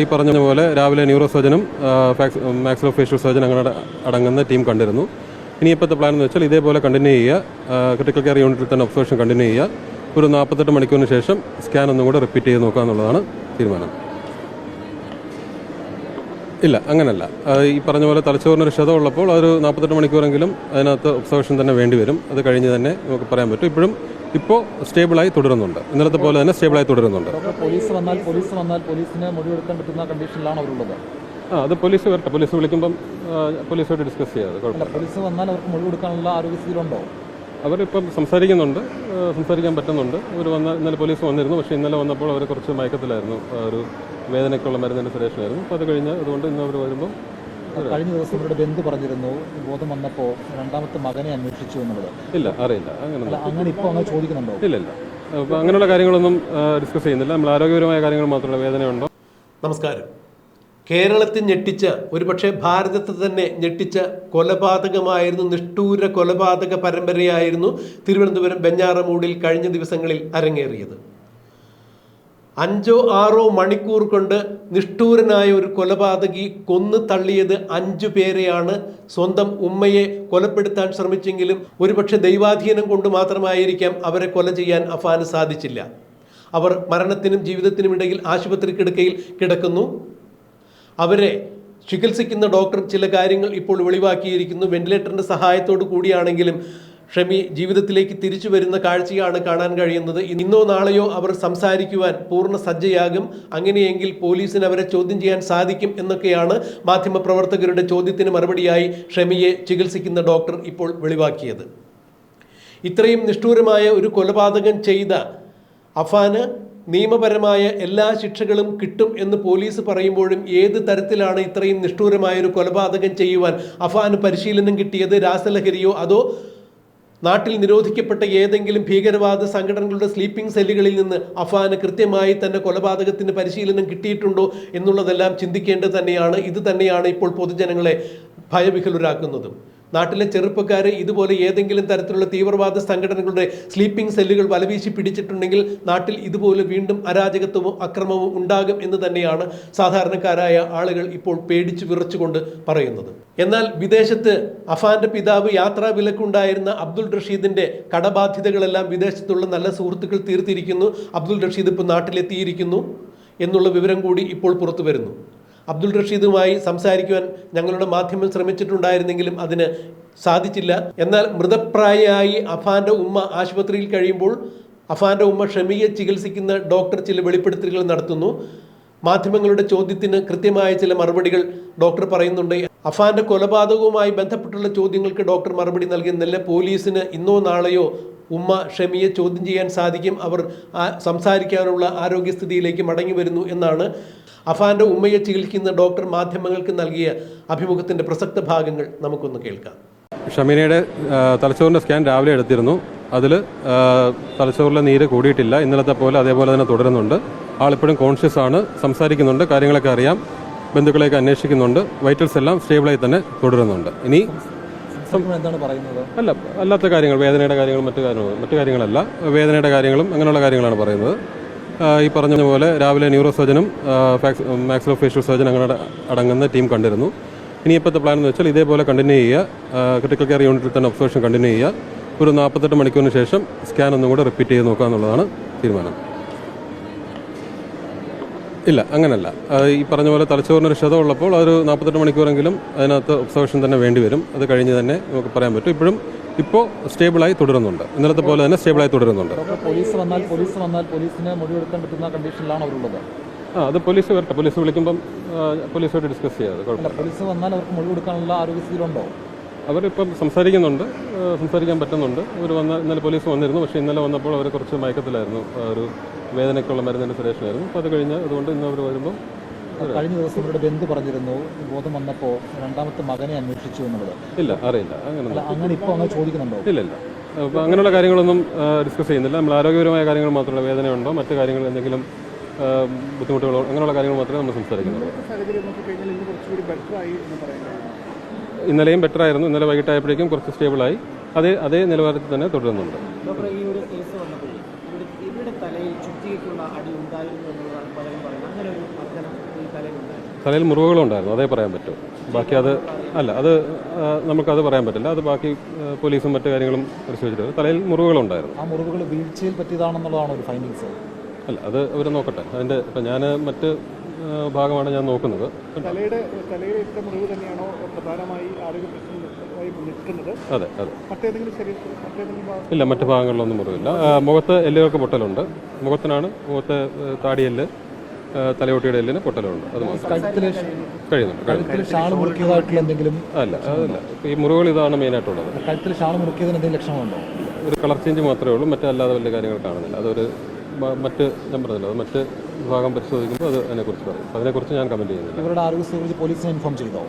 ഈ പറഞ്ഞ പോലെ രാവിലെ ന്യൂറോ സർജനും മാക്സിലോ ഫേഷ്യൽ സർജൻ അങ്ങനെ അടങ്ങുന്ന ടീം കണ്ടിരുന്നു. ഇനി ഇപ്പോഴത്തെ പ്ലാൻ എന്ന് വെച്ചാൽ ഇതേപോലെ കണ്ടിന്യൂ ചെയ്യുക. ക്രിട്ടിക്കൽ കെയർ യൂണിറ്റിൽ തന്നെ ഒബ്സർവേഷൻ കണ്ടിന്യൂ ചെയ്യുക. ഒരു നാൽപ്പത്തെട്ട് മണിക്കൂറിന് ശേഷം സ്കാൻ ഒന്നും കൂടെ റിപ്പീറ്റ് ചെയ്ത് നോക്കുക എന്നുള്ളതാണ് തീരുമാനം. ഇല്ല അങ്ങനല്ല. ഈ പറഞ്ഞ പോലെ തലച്ചോറിനൊരു ക്ഷതം ഉള്ളപ്പോൾ അതൊരു നാൽപ്പത്തെട്ട് മണിക്കൂറെങ്കിലും അതിനകത്ത് ഒബ്സർവേഷൻ തന്നെ വേണ്ടി വരും. അത് കഴിഞ്ഞ് തന്നെ നമുക്ക് പറയാൻ പറ്റും. ഇപ്പോഴും ഇപ്പോൾ സ്റ്റേബിളായി തുടരുന്നുണ്ട്. ഇന്നലത്തെ പോലെ തന്നെ സ്റ്റേബിളായി തുടരുന്നുണ്ട്. പോലീസ് വന്നാൽ പോലീസ് വന്നാൽ പോലീസിന് മൊഴിയെടുക്കാൻ പറ്റുന്ന കണ്ടീഷനിലാണ് അവരുള്ളത്. ആ അത് പോലീസ് വരട്ടെ. പോലീസ് വിളിക്കുമ്പം പോലീസുമായിട്ട് ഡിസ്കസ് ചെയ്യാതെ പോലീസ് വന്നാൽ അവർക്ക് മൊഴി കൊടുക്കാനുള്ള ആരോഗ്യസ്ഥിതിയിലുണ്ടോ? അവരിപ്പം സംസാരിക്കുന്നുണ്ട്. സംസാരിക്കാൻ പറ്റുന്നുണ്ട്. അവർ വന്ന ഇന്നലെ പോലീസ് വന്നിരുന്നു. പക്ഷേ ഇന്നലെ വന്നപ്പോൾ അവർ കുറച്ച് മയക്കത്തിലായിരുന്നു. ഒരു വേദനയ്ക്കുള്ള മരുന്നിന്റെ സുരേഷനായിരുന്നു. അപ്പോൾ അത് കഴിഞ്ഞ് അതുകൊണ്ട് ഇന്ന് അവർ വരുമ്പോൾ കഴിഞ്ഞ ദിവസം ഇവരുടെ ബന്ധു പറഞ്ഞിരുന്നു ബോധം വന്നപ്പോൾ രണ്ടാമത്തെ മകനെ അന്വേഷിച്ചു എന്നുള്ളത്. ഇല്ല അറിയില്ല. അങ്ങനെ അങ്ങനെ ഇപ്പോൾ അങ്ങനെ ചോദിക്കുന്നുണ്ടോ? ഇല്ല ഇല്ല. അപ്പോൾ അങ്ങനെയുള്ള കാര്യങ്ങളൊന്നും ഡിസ്കസ് ചെയ്യുന്നില്ല. നമ്മൾ ആരോഗ്യപരമായ കാര്യങ്ങൾ മാത്രമല്ല വേദനയുണ്ടോ? നമസ്കാരം. കേരളത്തിൽ ഞെട്ടിച്ച ഒരുപക്ഷെ ഭാരതത്തെ തന്നെ ഞെട്ടിച്ച കൊലപാതകമായിരുന്നു നിഷ്ഠൂര കൊലപാതക പരമ്പരയായിരുന്നു തിരുവനന്തപുരം ബെഞ്ഞാറമൂടിൽ കഴിഞ്ഞ ദിവസങ്ങളിൽ അരങ്ങേറിയത്. അഞ്ചോ ആറോ മണിക്കൂർ കൊണ്ട് നിഷ്ഠൂരനായ ഒരു കൊലപാതകി കൊന്നു തള്ളിയത് അഞ്ചു പേരെയാണ്. സ്വന്തം ഉമ്മയെ കൊലപ്പെടുത്താൻ ശ്രമിച്ചെങ്കിലും ഒരുപക്ഷെ ദൈവാധീനം കൊണ്ട് മാത്രമായിരിക്കാം അവരെ കൊല ചെയ്യാൻ അഫാന് സാധിച്ചില്ല. അവർ മരണത്തിനും ജീവിതത്തിനും ഇടയിൽ ആശുപത്രി കിടക്കയിൽ കിടക്കുന്നു. അവരെ ചികിത്സിക്കുന്ന ഡോക്ടർ ചില കാര്യങ്ങൾ ഇപ്പോൾ വെളിവാക്കിയിരിക്കുന്നു. വെന്റിലേറ്ററിന്റെ സഹായത്തോടു കൂടിയാണെങ്കിലും ഷമി ജീവിതത്തിലേക്ക് തിരിച്ചു വരുന്ന കാഴ്ചയാണ് കാണാൻ കഴിയുന്നത്. ഇന്നോ നാളെയോ അവർ സംസാരിക്കുവാൻ പൂർണ സജ്ജയാകും. അങ്ങനെയെങ്കിൽ പോലീസിന് അവരെ ചോദ്യം ചെയ്യാൻ സാധിക്കും എന്നൊക്കെയാണ് മാധ്യമപ്രവർത്തകരുടെ ചോദ്യത്തിന് മറുപടിയായി ഷമിയെ ചികിത്സിക്കുന്ന ഡോക്ടർ ഇപ്പോൾ വെളിവാക്കിയത്. ഇത്രയും നിഷ്ഠൂരമായ ഒരു കൊലപാതകം ചെയ്ത അഫാന് നിയമപരമായ എല്ലാ ശിക്ഷകളും കിട്ടും എന്ന് പോലീസ് പറയുമ്പോഴും ഏത് തരത്തിലാണ് ഇത്രയും നിഷ്ഠൂരമായ ഒരു കൊലപാതകം ചെയ്യുവാൻ അഫാന് പരിശീലനം കിട്ടിയത് രാസലഹരിയോ അതോ നാട്ടിൽ നിരോധിക്കപ്പെട്ട ഏതെങ്കിലും ഭീകരവാദ സംഘടനകളുടെ സ്ലീപ്പിംഗ് സെല്ലുകളിൽ നിന്ന് അഫാന് കൃത്യമായി തന്നെ കൊലപാതകത്തിന് പരിശീലനം കിട്ടിയിട്ടുണ്ടോ എന്നുള്ളതെല്ലാം ചിന്തിക്കേണ്ടത് തന്നെയാണ്. ഇത് തന്നെയാണ് ഇപ്പോൾ പൊതുജനങ്ങളെ ഭയവിഹുലരാക്കുന്നതും നാട്ടിലെ ചെറുപ്പക്കാർ ഇതുപോലെ ഏതെങ്കിലും തരത്തിലുള്ള തീവ്രവാദ സംഘടനകളുടെ സ്ലീപ്പിംഗ് സെല്ലുകൾ വലവീശി പിടിച്ചിട്ടുണ്ടെങ്കിൽ നാട്ടിൽ ഇതുപോലെ വീണ്ടും അരാജകത്വവും അക്രമവും ഉണ്ടാകും എന്ന് തന്നെയാണ് സാധാരണക്കാരായ ആളുകൾ ഇപ്പോൾ പേടിച്ചു വിറച്ചുകൊണ്ട് പറയുന്നത്. എന്നാൽ വിദേശത്ത് അഫാന്റെ പിതാവ് യാത്രാ വിലക്കുണ്ടായിരുന്ന അബ്ദുൾ റഷീദിന്റെ കടബാധ്യതകളെല്ലാം വിദേശത്തുള്ള നല്ല സുഹൃത്തുക്കൾ തീർത്തിരിക്കുന്നു. അബ്ദുൾ റഷീദ് ഇപ്പോൾ നാട്ടിലെത്തിയിരിക്കുന്നു എന്നുള്ള വിവരം കൂടി ഇപ്പോൾ പുറത്തു വരുന്നു. അബ്ദുൾ റഷീദുമായി സംസാരിക്കുവാൻ ഞങ്ങളുടെ മാധ്യമം ശ്രമിച്ചിട്ടുണ്ടായിരുന്നെങ്കിലും അതിന് സാധിച്ചില്ല. എന്നാൽ മൃതപ്രായയായി അഫാന്റെ ഉമ്മ ആശുപത്രിയിൽ കഴിയുമ്പോൾ അഫാന്റെ ഉമ്മ ഷമിയെ ചികിത്സിക്കുന്ന ഡോക്ടർ ചില വെളിപ്പെടുത്തലുകൾ നടത്തുന്നു. മാധ്യമങ്ങളുടെ ചോദ്യത്തിന് കൃത്യമായ ചില മറുപടികൾ ഡോക്ടർ പറയുന്നുണ്ട്. അഫാന്റെ കൊലപാതകവുമായി ബന്ധപ്പെട്ടുള്ള ചോദ്യങ്ങൾക്ക് ഡോക്ടർ മറുപടി നൽകുന്നില്ല പോലീസിന് ഇന്നോ നാളെയോ ഉമ്മ ഷമിയെ ചോദ്യം ചെയ്യാൻ സാധിക്കും. അവർ സംസാരിക്കാനുള്ള ആരോഗ്യസ്ഥിതിയിലേക്ക് മടങ്ങി വരുന്നു എന്നാണ് അഫാന്റെ ഉമ്മയെ ചികിത്സിക്കുന്ന ഡോക്ടർ മാധ്യമങ്ങൾക്ക് നൽകിയ അഭിമുഖത്തിന്റെ പ്രസക്ത ഭാഗങ്ങൾ നമുക്കൊന്ന് കേൾക്കാം. ഷമീനയുടെ തലച്ചോറിന്റെ സ്കാൻ രാവിലെ എടുത്തിരുന്നു. അതിൽ തലച്ചോറിലെ നീര് കൂടിയിട്ടില്ല. ഇന്നലത്തെ പോലെ അതേപോലെ തന്നെ തുടരുന്നുണ്ട്. ആളിപ്പോഴും കോൺഷ്യസ് ആണ്. സംസാരിക്കുന്നുണ്ട്. കാര്യങ്ങളൊക്കെ അറിയാം. ബന്ധുക്കളെയൊക്കെ അന്വേഷിക്കുന്നുണ്ട്. വൈറ്റൽസ് എല്ലാം സ്റ്റേബിളായി തന്നെ തുടരുന്നുണ്ട്. ഇനി പറയുന്നത്? അല്ല അല്ലാത്ത കാര്യങ്ങൾ വേദനയുടെ കാര്യങ്ങളും മറ്റു കാര്യങ്ങളും മറ്റു കാര്യങ്ങളല്ല. വേദനയുടെ കാര്യങ്ങളും അങ്ങനെയുള്ള കാര്യങ്ങളാണ് പറയുന്നത്. ഈ പറഞ്ഞ പോലെ രാവിലെ ന്യൂറോ സർജനും മാക്സിലോ ഫേഷ്യൽ സർജൻ അങ്ങനെ അടങ്ങുന്ന ടീം കണ്ടിരുന്നു. ഇനി ഇപ്പോഴത്തെ പ്ലാൻ എന്ന് വെച്ചാൽ ഇതേപോലെ കണ്ടിന്യൂ ചെയ്യുക. ക്രിട്ടിക്കൽ കെയർ യൂണിറ്റിൽ തന്നെ ഒബ്സർവേഷൻ കണ്ടിന്യൂ ചെയ്യുക. ഒരു നാൽപ്പത്തെട്ട് മണിക്കൂറിന് ശേഷം സ്കാൻ ഒന്നും കൂടെ റിപ്പീറ്റ് ചെയ്ത് നോക്കുക എന്നുള്ളതാണ് തീരുമാനം. ഇല്ല അങ്ങനല്ല. ഈ പറഞ്ഞ പോലെ തലച്ചോറിനൊരു ക്ഷതം ഉള്ളപ്പോൾ അതൊരു നാൽപ്പത്തെട്ട് മണിക്കൂറെങ്കിലും അതിനകത്ത് ഒബ്സർവേഷൻ തന്നെ വേണ്ടി വരും. അത് കഴിഞ്ഞ് തന്നെ നമുക്ക് പറയാൻ പറ്റും. ഇപ്പോഴും ഇപ്പോൾ സ്റ്റേബിളായി തുടരുന്നുണ്ട്. ഇന്നലത്തെ പോലെ തന്നെ സ്റ്റേബിളായി തുടരുന്നുണ്ട്. പോലീസ് വന്നാൽ പോലീസ് വന്നാൽ പോലീസിന് മൊഴിയെടുക്കാൻ പറ്റുന്ന കണ്ടീഷനിലാണ് അവരുള്ളത്. ആ അത് പോലീസ് വരട്ടെ. പോലീസ് വിളിക്കുമ്പം പോലീസുമായിട്ട് ഡിസ്കസ് ചെയ്യാതെ കുഴപ്പമില്ല. പോലീസ് വന്നാൽ അവർക്ക് മൊഴി കൊടുക്കാനുള്ള ആരോഗ്യസ്ഥിതിയിലുണ്ടോ? അവരിപ്പം സംസാരിക്കുന്നുണ്ട്. സംസാരിക്കാൻ പറ്റുന്നുണ്ട്. അവർ വന്ന ഇന്നലെ പോലീസ് വന്നിരുന്നു. പക്ഷേ ഇന്നലെ വന്നപ്പോൾ അവർ കുറച്ച് മയക്കത്തിലായിരുന്നു. ഒരു വേദനയ്ക്കുള്ള മരുന്നിന്റെ സുരേഷനായിരുന്നു അപ്പോൾ അത് കഴിഞ്ഞ് അതുകൊണ്ട് ഇന്ന് അവർ വരുമ്പോൾ കഴിഞ്ഞ ദിവസം ഇവരുടെ ബന്ധു പറഞ്ഞിരുന്നു. ബോധം വന്നപ്പോൾ രണ്ടാമത്തെ മകനെ അന്വേഷിച്ചു എന്നുള്ളത്. ഇല്ല അറിയില്ല. അങ്ങനെ അങ്ങനെ ഇപ്പോൾ അങ്ങനെ ചോദിക്കുന്നുണ്ടോ? ഇല്ല ഇല്ല. അപ്പോൾ അങ്ങനെയുള്ള കാര്യങ്ങളൊന്നും ഡിസ്കസ് ചെയ്യുന്നില്ല. നമ്മൾ ആരോഗ്യപരമായ കാര്യങ്ങൾ മാത്രമല്ല വേദനയുണ്ടോ മറ്റു കാര്യങ്ങൾ എന്തെങ്കിലും ബുദ്ധിമുട്ടുകളോ അങ്ങനെയുള്ള കാര്യങ്ങൾ മാത്രമേ നമ്മൾ സംസാരിക്കുന്നുള്ളൂ. ഇന്നലെയും ബെറ്റർ ആയിരുന്നു. ഇന്നലെ വൈകിട്ടായപ്പോഴേക്കും കുറച്ച് സ്റ്റേബിളായി അതേ അതേ നിലവാരത്തിൽ തന്നെ തുടരുന്നുണ്ട് ഡോക്ടർ ഈ ഒരു കേസ് വന്നപ്പോഴേ ഇവിടെ ഇവരുടെ തലയിൽ ചുറ്റികയ്ക്കുള്ള അടി ഉണ്ടായിരുന്നു എന്നുള്ളതാണ് പലരും പറയുന്നത്. അങ്ങനെ ഒരു മർദ്ദനം ഈ തലയിൽ മുറിവുകളുണ്ടായിരുന്നു അതേ പറയാൻ പറ്റൂ. ബാക്കി അത് അല്ല അത് നമുക്കത് പറയാൻ പറ്റില്ല. അത് ബാക്കി പോലീസും മറ്റു കാര്യങ്ങളും പരിശോധിച്ചിട്ട് തലയിൽ മുറിവുകളുണ്ടായിരുന്നു ആ മുറിവുകൾ വീഴ്ചയിൽ പറ്റിയതാണെന്നുള്ളതാണ് ഒരു ഫൈൻഡിങ്സ് അല്ല അത് അവർ നോക്കട്ടെ. അതിന്റെ ഇപ്പം ഞാൻ മറ്റ് ഭാഗമാണ് ഞാൻ നോക്കുന്നത്. തലയുടെ തലയിലെ ഇത്ര മുറിവ് തന്നെയാണോ പ്രധാനമായി ആരോഗ്യ പ്രശ്നമായി നിൽക്കുന്നത്. അതെ അതെ. മറ്റേതെങ്കിലും ശരീരത്തിൽ മറ്റേതെങ്കിലും ഇല്ല മറ്റു ഭാഗങ്ങളിലൊന്നും മുറിവില്ല. മുഖത്ത് എല്ലുകൾക്ക് പൊട്ടലുണ്ട്. മുഖത്തിനാണ് മുഖത്ത് താടിയെല്ല് തലയോട്ടിയുടെ എല്ലിന് പൊട്ടലുണ്ട്. അത് കഴിയുന്നുണ്ട് അല്ല അതല്ല. ഈ മുറിവുകൾ ഇതാണ് മെയിനായിട്ടുള്ളത് ഒരു കളർ ചേഞ്ച് മാത്രമേ ഉള്ളൂ. മറ്റല്ലാതെ വലിയ കാര്യങ്ങൾ കാണുന്നില്ല. അതൊരു മറ്റ് ഞാൻ പറഞ്ഞില്ല അത് മറ്റ് ഭാഗം പരിശോധിക്കുമ്പോൾ അത് അതിനെക്കുറിച്ച് പറയും. അതിനെക്കുറിച്ച് ഞാൻ കമന്റ് ചെയ്യുന്നില്ല. ഇവരുടെ ആരോഗ്യ പോലീസിനെ ഇൻഫോം ചെയ്തോ?